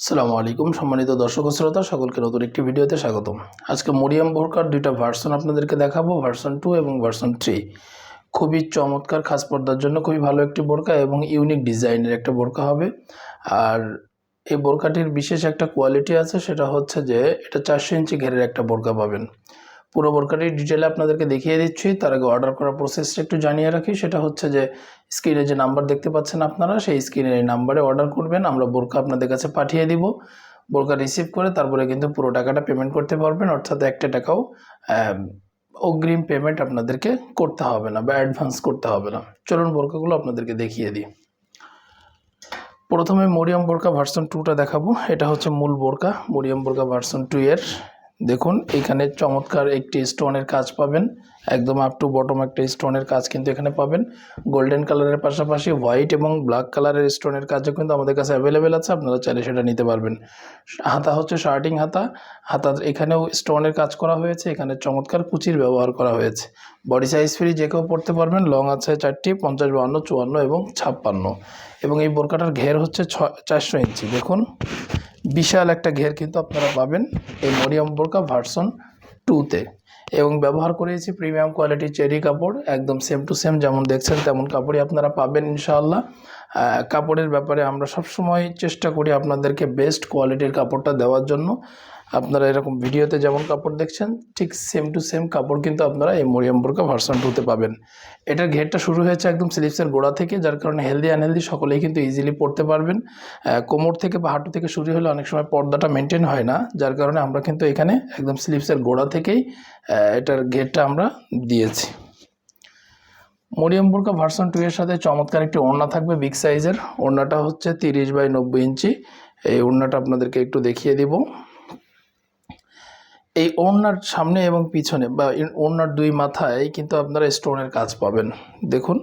আসসালামু আলাইকুম, সম্মানিত দর্শক শ্রোতা, সকলকে নতুন একটি ভিডিওতে স্বাগতম। আজকে মরিয়াম বোরকার দুইটা ভার্সন আপনাদেরকে দেখাবো ভার্সন টু এবং ভার্সন থ্রি খুবই চমৎকার খাস পর্দার জন্য খুবই ভালো একটি বোরকা এবং ইউনিক ডিজাইনের একটা বোরকা হবে। আর এই বোরকাটির বিশেষ একটা কোয়ালিটি আছে, সেটা হচ্ছে যে এটা চারশো ইঞ্চি ঘেরের একটা বোরকা পাবেন। পুরো বোরকাটির ডিটেলে আপনাদেরকে দেখিয়ে দিচ্ছি। তার আগে অর্ডার করার প্রসেসটা একটু জানিয়ে রাখি। সেটা হচ্ছে যে স্ক্রিনে যে নাম্বার দেখতে পাচ্ছেন আপনারা, সেই স্ক্রিনের এই নাম্বারে অর্ডার করবেন। আমরা বোরকা আপনাদের কাছে পাঠিয়ে দিব। বোরকা রিসিভ করে তারপরে কিন্তু পুরো টাকাটা পেমেন্ট করতে পারবেন। অর্থাৎ একটা টাকাও অগ্রিম পেমেন্ট আপনাদেরকে করতে হবে না বা অ্যাডভান্স করতে হবে না। চলুন বোরকাগুলো আপনাদেরকে দেখিয়ে দিই। প্রথমে মরিয়াম বোরকা ভার্সন টুটা দেখাবো। এটা হচ্ছে মূল বোরকা মরিয়াম বোরকা ভার্সন টু এর। দেখুন, এখানে চমৎকার একটি স্টোনের কাজ পাবেন। একদম আপ টু বটম একটা স্টোনের কাজ কিন্তু এখানে পাবেন। গোল্ডেন কালারের পাশাপাশি হোয়াইট এবং ব্ল্যাক কালারের স্টোনের কাজও কিন্তু আমাদের কাছে অ্যাভেলেবেল আছে, আপনারা চাইলে সেটা নিতে পারবেন। হাতা হচ্ছে শার্টিং হাতা। হাতা এখানেও স্টোনের কাজ করা হয়েছে, এখানে চমৎকার কুচির ব্যবহার করা হয়েছে। বডি সাইজ ফ্রি যে কেউ পড়তে পারবেন লং আছে চারটি, পঞ্চাশ বাহান্ন, চুয়ান্ন এবং ছাপ্পান্ন। এবং এই বোরকাটার ঘের হচ্ছে ছ, চারশো ইঞ্চি, দেখুন। বিশাল একটা ঘের কিন্তু আপনারা পাবেন এই মরিয়াম বোরকা ভার্সন টুতে এবং ব্যবহার করেছি প্রিমিয়াম কোয়ালিটির চেরি কাপড়, একদম সেম টু সেম যেমন দেখছেন তেমন কাপড়ই আপনারা পাবেন ইনশাআল্লাহ। কাপড়ের ব্যাপারে আমরা সবসময় চেষ্টা করি আপনাদেরকে বেস্ট কোয়ালিটির কাপড়টা দেওয়ার জন্য। আপনারা এরকম ভিডিওতে যেমন কাপড় দেখছেন, ঠিক সেম টু সেম কাপড় কিন্তু আপনারা এই মরিয়াম বোরকা ভার্সন টুতে পাবেন। এটার ঘেরটা শুরু হয়েছে একদম স্লিপসের গোড়া থেকে, যার কারণে হেলদি আনহেলদি সকলেই কিন্তু ইজিলি পড়তে পারবেন। কোমর থেকে বা হাঁটু থেকে শুরু হলে অনেক সময় পর্দাটা মেনটেন হয় না, যার কারণে আমরা কিন্তু এখানে একদম স্লিপসের গোড়া থেকেই এটার ঘেরটা আমরা দিয়েছি। মরিয়াম বোরকা ভার্সন টু এর সাথে চমৎকার একটি ওড়না থাকবে বিগ সাইজের ওড়নাটা হচ্ছে তিরিশ বাই নব্বই ইঞ্চি। এই ওড়নাটা আপনাদেরকে একটু দেখিয়ে দিব। এই ওড়নার সামনে এবং পিছনে বা ওড়নার দুই মাথায় কিন্তু আপনারা স্টোনের কাজ পাবেন। দেখুন,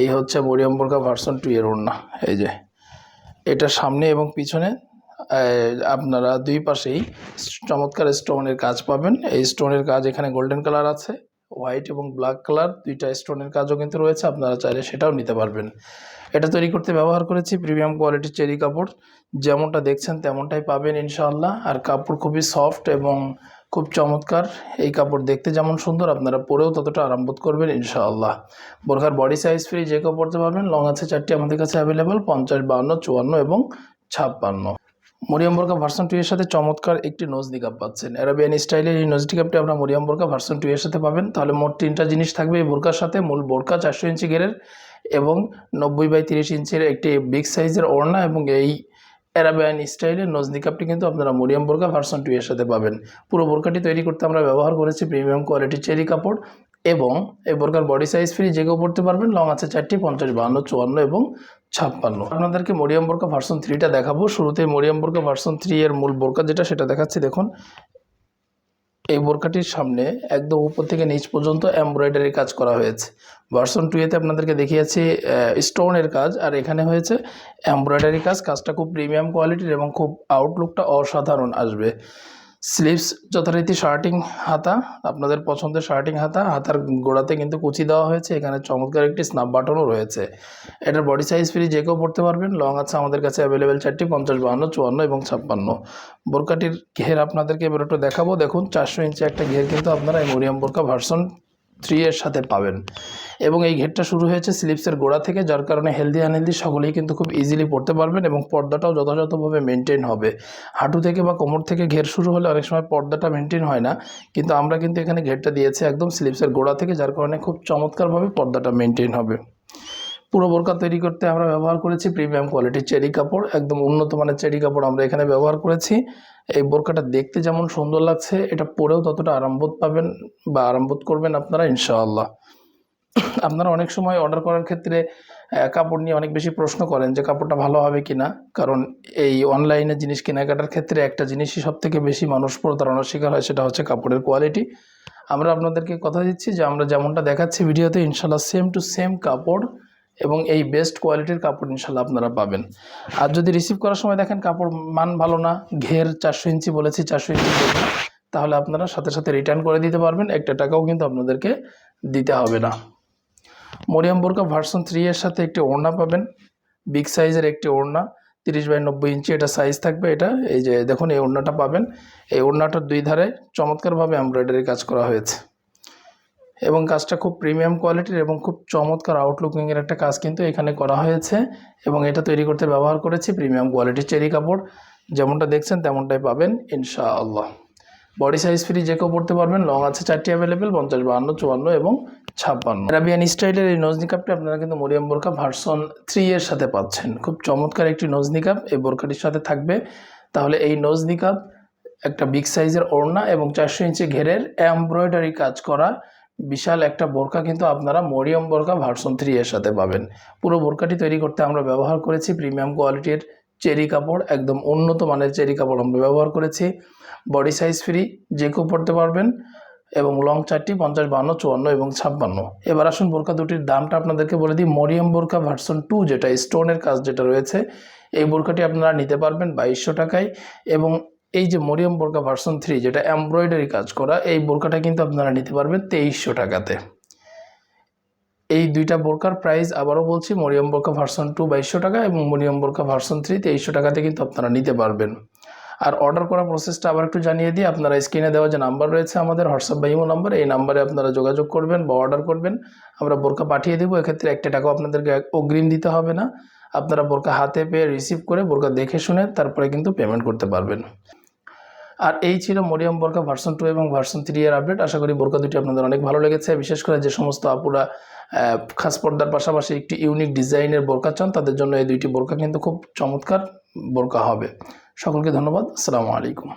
এই হচ্ছে মরিয়াম বোরকা ভার্সন টু এর ওড়না। এই যে, এটা সামনে এবং পিছনে আপনারা দুই পাশেই চমৎকার স্টোনের কাজ পাবেন। এই স্টোনের কাজ এখানে গোল্ডেন কালার আছে, হোয়াইট এবং ব্ল্যাক কালার, দুইটা স্টোনের কাজও কিন্তু রয়েছে, আপনারা চাইলে সেটাও নিতে পারবেন। এটা তৈরি করতে ব্যবহার করেছি প্রিমিয়াম কোয়ালিটির চেরি কাপড়। যেমনটা দেখছেন তেমনটাই পাবেন ইনশাআল্লাহ। আর কাপড় খুবই সফট এবং খুব চমৎকার। এই কাপড় দেখতে যেমন সুন্দর, আপনারা পরেও ততটা আরাম বোধ করবেন ইনশাআল্লাহ। বোরখার বডি সাইজ ফ্রি যে কেউ পড়তে পারবেন লং আছে চারটি আমাদের কাছে অ্যাভেলেবল পঞ্চাশ বাহান্ন চুয়ান্ন এবং ছাপ্পান্ন। মরিয়াম বোরকা ভার্সন টু এর সাথে চমৎকার একটি নোজ নিকাপ পাচ্ছেন। অ্যারাবিয়ান স্টাইলের এই নোজ নিকাপটি আপনারা মরিয়াম বোরকা ভার্সন টু এর সাথে পাবেন। তাহলে মোট তিনটা জিনিস থাকবে এই বোরকার সাথে। মূল বোরকা চারশো ইঞ্চি গেরের এবং নব্বই বাই তিরিশ ইঞ্চির একটি বিগ সাইজের ওড়না এবং এই অ্যারাবিয়ান স্টাইলের নজনি নিকাপটি কিন্তু আপনারা মরিয়াম বোরকা ভার্সন টু এর সাথে পাবেন। পুরো বোরকাটি তৈরি করতে আমরা ব্যবহার করেছি প্রিমিয়াম কোয়ালিটি চেরি কাপড় এবং এই বোরকার বডি সাইজ ফ্রি যে কেউ পড়তে পারবেন লং আছে চারটি, পঞ্চাশ, বাহান্ন, চুয়ান্ন এবং ছাপ্পান্ন। আপনাদেরকে মরিয়াম বোরকা ভার্সন থ্রিটা দেখাবো। শুরুতে মরিয়াম বোরকা ভার্সন থ্রি এর মূল বোরকা যেটা সেটা দেখাচ্ছি, দেখুন। এই বোরকাটির সামনে একদম উপর থেকে নিচ পর্যন্ত এমব্রয়ডারি কাজ করা হয়েছে। ভার্সন টুয়েতে আপনাদেরকে দেখিয়েছি স্টোনের কাজ, আর এখানে হয়েছে এমব্রয়ডারি কাজ। কাজটা খুব প্রিমিয়াম কোয়ালিটির এবং খুব আউটলুকটা অসাধারণ আসবে। স্লিভস যথারীতি শার্টিং হাতা, আপনাদের পছন্দের শার্টিং হাতা, হাতার গোড়াতে কিন্তু কুচি দেওয়া হয়েছে, এখানে চমৎকার একটি স্নাপ বাটনও রয়েছে। এটার বডি সাইজ ফ্রি যে কেউ পড়তে পারবেন লং আছে আমাদের কাছে অ্যাভেলেবেল চারটি, পঞ্চাশ, বাহান্ন, চুয়ান্ন এবং ছাপ্পান্ন। বোরকাটির ঘের আপনাদেরকে এবার একটু দেখাবো। দেখুন, চারশো ইঞ্চি একটা ঘের কিন্তু আপনারা এই মরিয়াম বোরকা ভার্সন থ্রি এর সাথে পাবেন। এবং এই ঘেরটা শুরু হয়েছে স্লিপসের গোড়া থেকে, যার কারণে হেলদি আনহেলদি সকলেই কিন্তু খুব ইজিলি পড়তে পারবেন এবং পর্দাটাও যথাযথভাবে মেনটেন হবে। হাঁটু থেকে বা কোমর থেকে ঘের শুরু হলে অনেক সময় পর্দাটা মেনটেন হয় না, কিন্তু আমরা কিন্তু এখানে ঘেরটা দিয়েছি একদম স্লিপসের গোড়া থেকে, যার কারণে খুব চমৎকারভাবে পর্দাটা মেনটেন হবে। পুরো বোরকা তৈরি করতে আমরা ব্যবহার করেছি প্রিমিয়াম কোয়ালিটির চেরি কাপড়, একদম উন্নত মানের চেরি কাপড় আমরা এখানে ব্যবহার করেছি। এই বোরকাটা দেখতে যেমন সুন্দর লাগছে, এটা পরেও ততটা আরামবোধ পাবেন বা আরামবোধ করবেন আপনারা, ইনশাআল্লাহ। আপনারা অনেক সময় অর্ডার করার ক্ষেত্রে কাপড় নিয়ে অনেক বেশি প্রশ্ন করেন যে কাপড়টা ভালো হবে কি না কারণ এই অনলাইনে জিনিস কেনাকাটার ক্ষেত্রে একটা জিনিসই সব থেকে বেশি মানুষ প্রতারণার শিকার হয়, সেটা হচ্ছে কাপড়ের কোয়ালিটি আমরা আপনাদেরকে কথা দিচ্ছি যে আমরা যেমনটা দেখাচ্ছি ভিডিওতে ইনশাল্লাহ সেম টু সেম কাপড় এবং এই বেস্ট কোয়ালিটির কাপড় ইনশাল্লাহ আপনারা পাবেন। আর যদি রিসিভ করার সময় দেখেন কাপড় মান ভালো না, ঘের চারশো ইঞ্চি বলেছি, চারশো ইঞ্চি তাহলে আপনারা সাথে সাথে রিটার্ন করে দিতে পারবেন, একটা টাকাও কিন্তু আপনাদেরকে দিতে হবে না। মরিয়াম বোরকা ভার্সন থ্রি এর সাথে একটি ওড়না পাবেন বিগ সাইজের একটি ওড়না, তিরিশ বাই নব্বই ইঞ্চি, এটা সাইজ থাকবে এটা, এই যে দেখুন এই ওড়নাটা পাবেন। এই ওড়নাটার দুই ধারে চমৎকারভাবে এমব্রয়ডারি কাজ করা হয়েছে। এবং কাজটা খুব প্রিমিয়াম কোয়ালিটির এবং খুব চমৎকার আউটলুকিংয়ের একটা কাজ কিন্তু এখানে করা হয়েছে এবং এটা তৈরি করতে ব্যবহার করেছি প্রিমিয়াম কোয়ালিটির চেরি কাপড়। যেমনটা দেখছেন তেমনটাই পাবেন, ইনশাআল্লাহ। বডি সাইজ ফ্রি যে কেউ পড়তে পারবেন লং আছে চারটি অ্যাভেলেবেল পঞ্চাশ, বাহান্ন, চুয়ান্ন এবং ছাপ্পান্ন। অ্যারাবিয়ান স্টাইলের এই নজনি কাপটি আপনারা কিন্তু মরিয়াম বোরকা ভার্সন থ্রি এর সাথে পাচ্ছেন। খুব চমৎকার একটি নজনি কাপ এই বোরকাটির সাথে থাকবে। তাহলে এই নজনি কাপ একটা বিগ সাইজের ওড়না এবং চারশো ইঞ্চি ঘেরের এমব্রয়ডারি কাজ করা বিশাল একটা বোরকা কিন্তু আপনারা মরিয়ম বোরকা ভার্সন থ্রি এর সাথে পাবেন। পুরো বোরকাটি তৈরি করতে আমরা ব্যবহার করেছি প্রিমিয়াম কোয়ালিটির চেরি কাপড়, একদম উন্নত মানের চেরি কাপড় আমরা ব্যবহার করেছি। বডি সাইজ ফ্রি যে কেউ পড়তে পারবেন এবং লং চারটি, পঞ্চাশ বান্ন, চুয়ান্ন এবং ছাপ্পান্ন। এবার আসুন বোরকা দুটির দামটা আপনাদেরকে বলে দিই। মরিয়ম বোরকা ভার্সন টু যেটা স্টোনের কাজ যেটা রয়েছে, এই বোরকাটি আপনারা নিতে পারবেন বাইশশো টাকায় এবং এই যে মরিয়ম বোরকা ভার্সন থ্রি যেটা এমব্রয়ডারি কাজ করা, এই বোরকাটা কিন্তু আপনারা নিতে পারবেন তেইশশো টাকাতে। এই দুইটা বোরকার প্রাইস আবারও বলছি, মরিয়ম বোরকা ভার্সন টু বাইশশো টাকা এবং মরিয়ম বোরকা ভার্সন থ্রি তেইশশো টাকাতে কিন্তু আপনারা নিতে পারবেন। আর অর্ডার করার প্রসেসটা আবার একটু জানিয়ে দিই, আপনারা স্ক্রিনে দেওয়া যে নাম্বার রয়েছে আমাদের হোয়াটসঅ্যাপ বা ইমো নাম্বার এই নাম্বারে আপনারা যোগাযোগ করবেন বা অর্ডার করবেন। আমরা বোরকা পাঠিয়ে দেবো, এক্ষেত্রে একটা টাকাও আপনাদেরকে অগ্রিম দিতে হবে না। আপনারা বোরকা হাতে পেয়ে রিসিভ করে বোরকা দেখে শুনে তারপরে কিন্তু পেমেন্ট করতে পারবেন। আর এই ছিল মরিয়াম বোরকা ভার্সন টু এবং ভার্সন থ্রি এর আপডেট আশা করি বোরকা দুটি আপনাদের অনেক ভালো লেগেছে। বিশেষ করে যে সমস্ত আপুরা খাস পর্দার পাশাপাশি একটি ইউনিক ডিজাইনের বোরকা চান, তাদের জন্য এই দুইটি বোরকা কিন্তু খুব চমৎকার বোরকা হবে। সকলকে ধন্যবাদ। আসসালামু আলাইকুম।